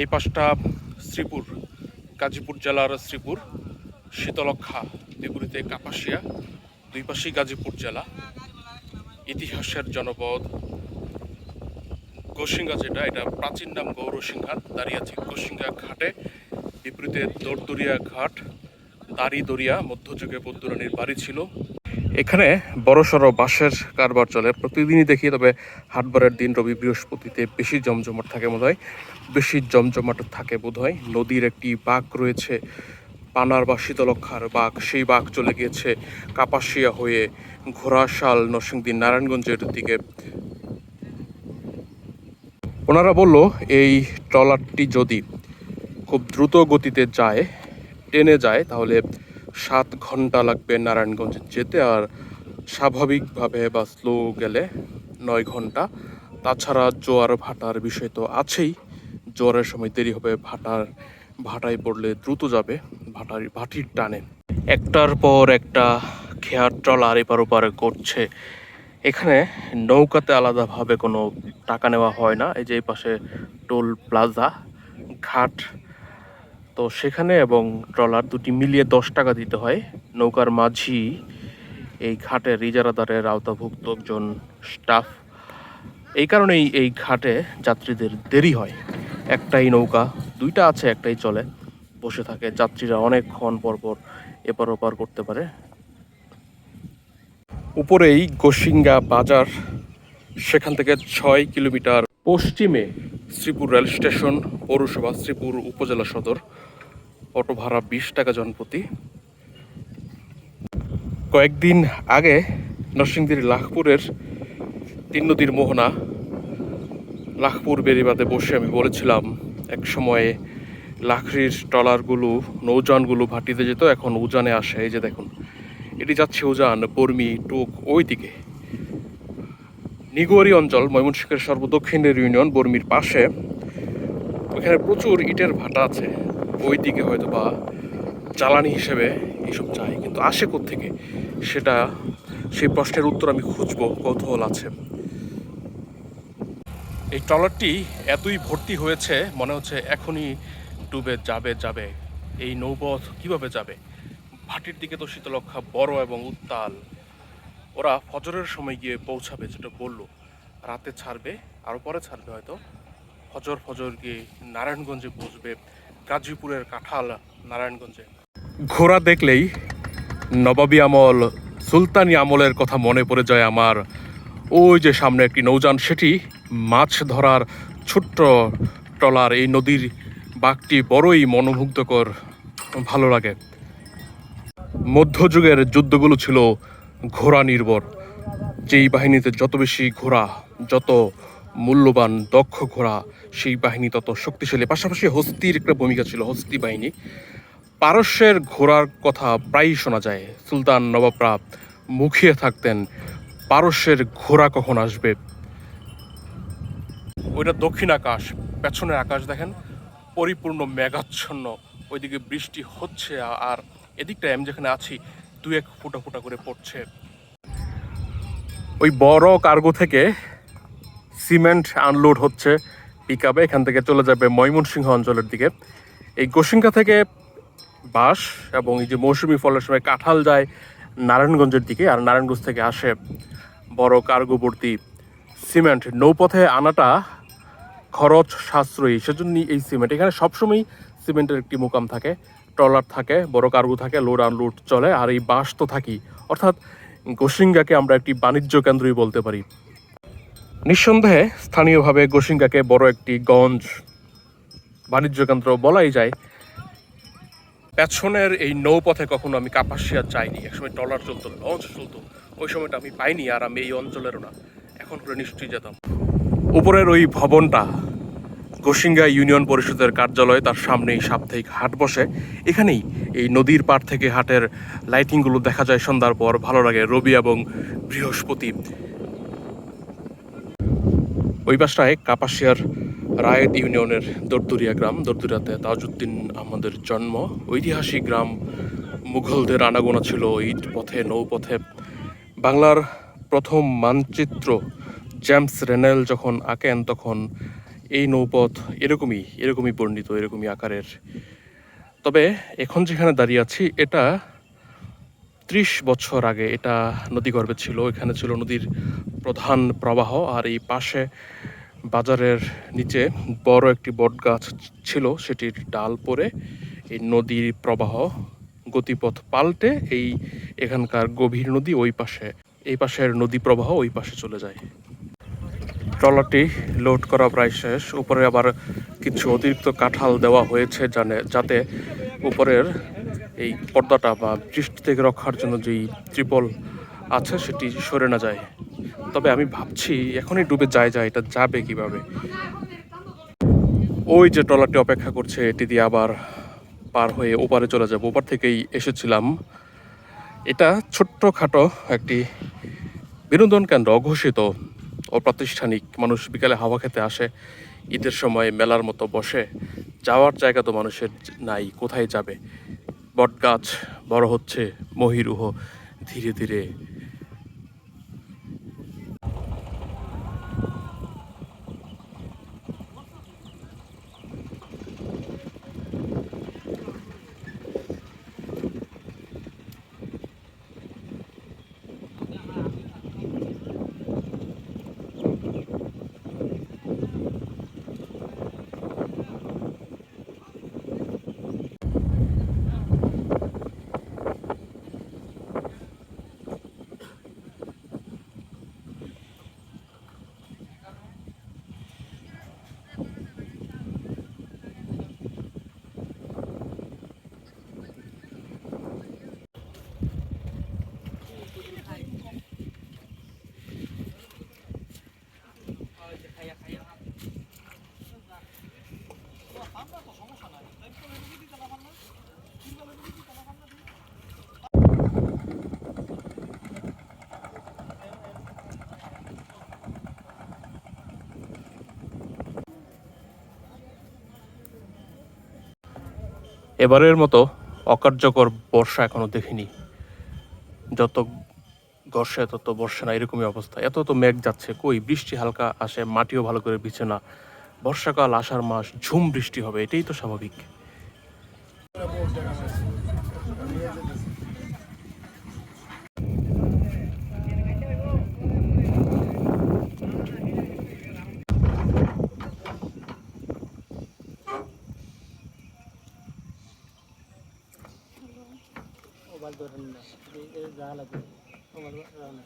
এই পাশটা শ্রীপুর, গাজীপুর জেলার শ্রীপুর শীতলক্ষা বিপরীতে কাপাসিয়া, দুই পাশেই গাজীপুর জেলা। ইতিহাসের জনপদ গোসিঙ্গা যেটা, এটা প্রাচীন নাম গৌরসিংহা, দাঁড়িয়ে আছে গোসিঙ্গা ঘাটে, বিপরীতে দরদরিয়া ঘাট দাড়ি দরিয়া মধ্যযুগে বৌদ্ধরানীর বাড়ি ছিল। এখানে বড় বড়সড় বাঁশের কারবার চলে। প্রতিদিনই দেখি, তবে হাটবারের দিন রবি বৃহস্পতিতে বেশি জমজমাট থাকে বোধ হয় বেশি জমজমাট থাকে বোধ হয় নদীর একটি বাঘ রয়েছে, পানার বা শীতলক্ষার বাঘ সেই বাঘ চলে গিয়েছে কাপাসিয়া হয়ে ঘোড়াশাল নরসিংদী নারায়ণগঞ্জের দিকে। ওনারা বলল, এই ট্রলারটি যদি খুব দ্রুত গতিতে যায়, টেনে যায়, তাহলে সাত ঘণ্টা লাগবে নারায়ণগঞ্জ যেতে আর স্বাভাবিকভাবে বা স্লো গেলে নয় ঘণ্টা। তাছাড়া জোয়ার ভাটার বিষয় তো আছেই। জোয়ারের সময় দেরি হবে, ভাটার, ভাটায় পড়লে দ্রুত যাবে ভাটার, ভাটির টানে। একটার পর একটা খেয়ার ট্রলার এপার ওপার করছে। এখানে নৌকাতে আলাদাভাবে কোনো টাকা নেওয়া হয় না। এই যে পাশে টোল প্লাজা, ঘাট তো সেখানে এবং ট্রলার দুটি মিলিয়ে দশ টাকা দিতে হয়। নৌকার মাঝি এই ঘাটের ইজারাদারের আওতাভুক্ত একজন স্টাফ। এই কারণেই এই ঘাটে যাত্রীদের দেরি হয়। একটাই নৌকা, দুইটা আছে, একটাই চলে। বসে থাকে যাত্রীরা অনেকক্ষণ পর পর এপার ওপার করতে পারে। উপরেই গোসিঙ্গা বাজার, সেখান থেকে ছয় কিলোমিটার পশ্চিমে শ্রীপুর রেল স্টেশন, পৌরসভা, শ্রীপুর উপজেলা সদর। অটো ভাড়া বিশ টাকা জনপ্রতি। কয়েকদিন আগে নরসিংদীর লাখপুরের তিন নদীর মোহনা লাখপুর বেরিবাদে বসে আমি বলেছিলাম, এক সময়ে লাখড়ির ট্রলারগুলো নৌজানগুলো ভাটিতে যেত, এখন উজানে আসে। এই যে দেখুন, এটি যাচ্ছে উজান, বর্মি, টুক ওই দিকে নিগোয়ারি অঞ্চল, ময়মনসিংহের সর্বদক্ষিণের ইউনিয়ন, বর্মির পাশে। ওখানে প্রচুর ইটের ভাটা আছে। ওই দিকে হয়তো বা জ্বালানি হিসেবে এইসব চাই, কিন্তু আসে থেকে সেটা, সেই প্রশ্নের উত্তর আমি খুঁজবো, কৌতূহল আছে। এই ট্রলারটি এতই ভর্তি হয়েছে, মনে হচ্ছে এখনই ডুবে যাবে যাবে। এই নৌপথ কীভাবে যাবে? ভাটির দিকে তো শীতলক্ষা বড় এবং উত্তাল। ওরা ফজরের সময় গিয়ে পৌঁছাবে যেটা বলল। রাতে ছাড়বে আরও পরে ছাড়বে হয়তো। ফজর ফজর গিয়ে নারায়ণগঞ্জে পৌঁছবে গাজীপুরের কাঁঠাল নারায়ণগঞ্জে। ঘোড়া দেখলেই নবাবী আমল, সুলতানি আমলের কথা মনে পড়ে যায় আমার। ওই যে সামনে একটি নৌযান, সেটি মাছ ধরার ছোট্ট ট্রলার। এই নদীর বাঘটি বড়ই মনোমুগ্ধকর, ভালো লাগে। মধ্যযুগের যুদ্ধগুলো ছিল ঘোড়া নির্ভর। যেই বাহিনীতে যত বেশি ঘোড়া, যত মূল্যবান, দক্ষ ঘোড়া, সেই বাহিনী তত শক্তিশালী। পাশাপাশি হস্তির একটা ভূমিকা ছিল, হস্তি বাহিনী। পারস্যের ঘোড়ার কথা প্রায়ই শোনা যায়। সুলতান নবাবরা মুখিয়ে থাকতেন, পারস্যের ঘোড়া কখন আসবে? ওইটা দক্ষিণ আকাশ পেছনের আকাশ দেখেন, পরিপূর্ণ মেঘাচ্ছন্ন। ওইদিকে বৃষ্টি হচ্ছে, আর এদিকটায় আমি যেখানে আছি দু এক ফুটা ফুটা করে পড়ছে। ওই বড় কার্গো থেকে সিমেন্ট আনলোড হচ্ছে পিক এখান থেকে চলে যাবে ময়মনসিংহ অঞ্চলের দিকে। এই গোসিঙ্গা থেকে বাঁশ এবং এই যে মৌসুমি ফলের সময় কাঁঠাল যায় নারায়ণগঞ্জের দিকে, আর নারায়ণগঞ্জ থেকে আসে বড় কার্গো ভর্তি সিমেন্ট। নৌপথে আনাটা খরচ সাশ্রয়ী, সেজন্যই এই সিমেন্ট। এখানে সবসময় সিমেন্টের একটি মোকাম থাকে। ট্রলার থাকে, বড় কার্গো থাকে, লোড আনলোড চলে, আর এই বাস তো থাকি অর্থাৎ গোসিঙ্গাকে আমরা একটি বাণিজ্য কেন্দ্রই বলতে পারি। নিঃসন্দেহে স্থানীয়ভাবে গোসিঙ্গাকে বড় একটি গঞ্জ বাণিজ্য কেন্দ্র বলাই যায়। পেছনের এই নৌপথে কখনো আমি কাপাসিয়া যাইনি, একসময় ট্রলার চলতো, লঞ্চ চলতো, ওই সময়টা আমি পাইনি আর আমি এই অঞ্চলেরও না। এখন করে নিশ্চয়ই যেতাম। উপরের ওই ভবনটা গোসিঙ্গা ইউনিয়ন পরিষদের কার্যালয় তার সামনেই সাপ্তাহিক হাট বসে। এখানেই এই নদীর পাড় থেকে হাটের লাইটিংগুলো দেখা যায় সন্ধ্যার পর। ভালো লাগে রবি এবং বৃহস্পতি। ওই বাসটায় কাপাসিয়ার রায়েত ইউনিয়নের দরদুরিয়া গ্রাম। দরদুরিয়াতে তাজউদ্দিন আহমদের জন্ম। ঐতিহাসিক গ্রাম মুঘলদের আনাগোনা ছিল ইট পথে নৌপথে বাংলার প্রথম মানচিত্র, জেমস রেনেল যখন আঁকেন, তখন এই নৌপথ এরকমই এরকমই বর্ণিত, এরকমই আকারের। তবে এখন যেখানে দাঁড়িয়ে আছি, এটা ত্রিশ বছর আগে এটা নদীগর্ভে ছিল। এখানে ছিল নদীর প্রধান প্রবাহ আর এই পাশে বাজারের নিচে বড় একটি বট গাছ ছিল, সেটির ডাল পরে এই নদীর প্রবাহ গতিপথ পাল্টে এই এখানকার গভীর নদী ওই পাশে, এই পাশের নদী প্রবাহ ওই পাশে চলে যায়। ট্রলারটি লোড করা প্রায় শেষ। উপরে আবার কিছু অতিরিক্ত কাঁঠাল দেওয়া হয়েছে জানে যাতে উপরের এই পর্দাটা বা বৃষ্টি থেকে রক্ষার জন্য যেই ত্রিপল আছে, সেটি সরে না যায়। তবে আমি ভাবছি এখনই ডুবে যায় যায়, এটা যাবে কীভাবে? ওই যে ট্রলারটি অপেক্ষা করছে, এটি দিয়ে আবার পার হয়ে ওপারে চলে যাব। ওপার থেকেই এসেছিলাম। এটা ছোট্টখাটো একটি বিনোদন কেন্দ্র, অঘোষিত। অপ্রাতিষ্ঠানিক মানুষ বিকালে হাওয়া খেতে আসে, ঈদের সময় মেলার মতো বসে। যাওয়ার জায়গা তো মানুষের নাই, কোথায় যাবে? বট গাছ বড় হচ্ছে, মহিরুহ ধীরে ধীরে এবারের মতো অকার্যকর বর্ষা এখনও দেখিনি। যত গর্ষে তত বর্ষা না, এরকমই অবস্থা। এত তো মেঘ যাচ্ছে, কই বৃষ্টি হালকা আসে, মাটিও ভালো করে বিছে না। বর্ষাকাল, আষাঢ় মাস, ঝুম বৃষ্টি হবে, এটাই তো স্বাভাবিক। 嗯呐这这是咱的地儿看我这个车呢